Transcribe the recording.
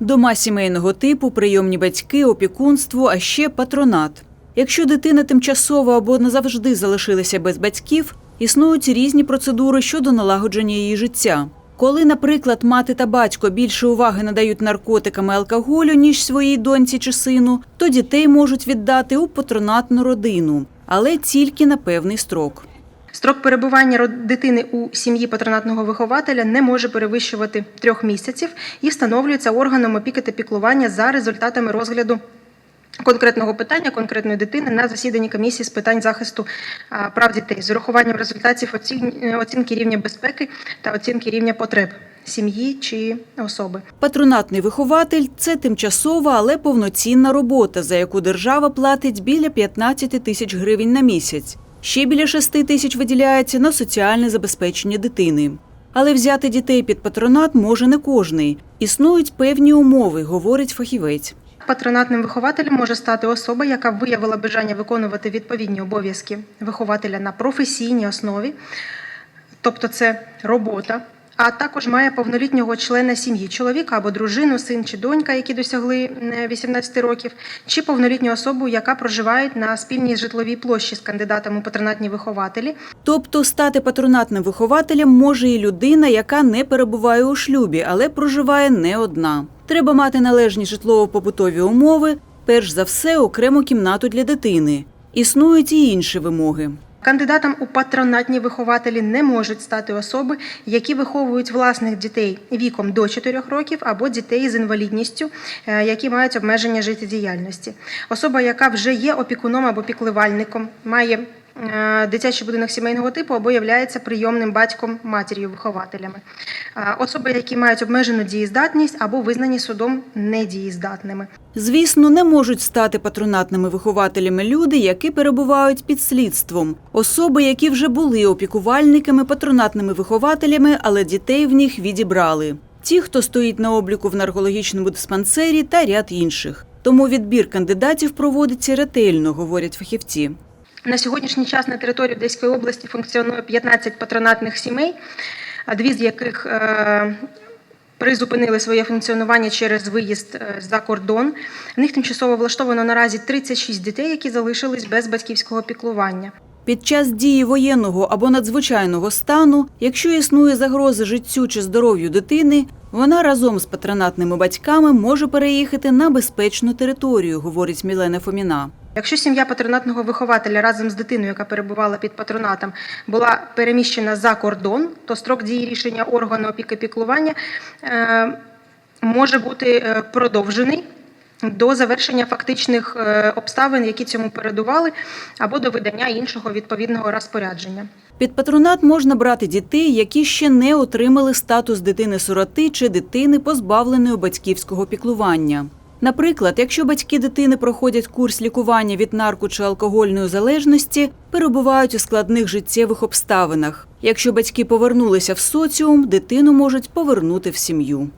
Дома сімейного типу, прийомні батьки, опікунство, а ще патронат. Якщо дитина тимчасово або назавжди залишилася без батьків, існують різні процедури щодо налагодження її життя. Коли, наприклад, мати та батько більше уваги надають наркотикам і алкоголю, ніж своїй доньці чи сину, то дітей можуть віддати у патронатну родину, але тільки на певний строк. Строк перебування дитини у сім'ї патронатного вихователя не може перевищувати трьох місяців і встановлюється органом опіки та піклування за результатами розгляду конкретного питання конкретної дитини на засіданні комісії з питань захисту прав дітей з урахуванням результатів оцін- оцінки рівня безпеки та оцінки рівня потреб сім'ї чи особи. Патронатний вихователь це тимчасова, але повноцінна робота, за яку держава платить біля 15 тисяч гривень на місяць. Ще біля 6 тисяч виділяється на соціальне забезпечення дитини. Але взяти дітей під патронат може не кожний. Існують певні умови, говорить фахівець. Патронатним вихователем може стати особа, яка виявила бажання виконувати відповідні обов'язки вихователя на професійній основі, тобто це робота, а також має повнолітнього члена сім'ї, чоловіка або дружину, син чи донька, які досягли е, 18 років, чи повнолітню особу, яка проживає на спільній житловій площі з кандидатом у патронатні вихователі, Тобто стати патронатним вихователем може і людина, яка не перебуває у шлюбі, але проживає не одна. Треба мати належні житлово-побутові умови, перш за все окрему кімнату для дитини. Існують і інші вимоги. Кандидатам у патронатні вихователі не можуть стати особи, які виховують власних дітей віком до 4 років або дітей з інвалідністю, е, які мають обмеження життєдіяльності. Особа, яка вже є опікуном або піклувальником, має дитячий будинок сімейного типу або являється прийомним батьком матір'ю вихователями. Е, Особи, які мають обмежену дієздатність або визнані судом недієздатними. Звісно, не можуть стати патронатними вихователями люди, які перебувають під слідством, особи, які вже були опікувальниками, патронатними вихователями, але дітей в них відібрали. Ті, хто стоїть на обліку в наркологічному диспансері та ряд інших. Тому відбір кандидатів проводиться ретельно, говорять фахівці. На сьогоднішній час на території Одеської області функціонує 15 патронатних сімей, а дві з яких е, призупинили своє функціонування через виїзд е, за кордон. В них тимчасово влаштовано наразі 36 дітей, які залишились без батьківського піклування. Під час дії воєнного або надзвичайного стану, якщо існує загроза життю чи здоров'ю дитини, вона разом з патронатними батьками може переїхати на безпечну територію, говорить Мілена Фоміна. Якщо сім'я патронатного вихователя разом з дитиною, яка перебувала під патронатом, була переміщена за кордон, то строк дії рішення органу опіки піклування е, може бути е, продовжений до завершення фактичних е, обставин, які цьому передували, або до видання іншого відповідного розпорядження. Під патронат можна брати дітей, які ще не отримали статус дитини-сироти чи дитини, позбавленої батьківського піклування. Наприклад, якщо батьки дитини проходять курс лікування від нарко чи алкогольної залежності, перебувають у складних життєвих обставинах. Якщо батьки повернулися в соціум, дитину можуть повернути в сім'ю.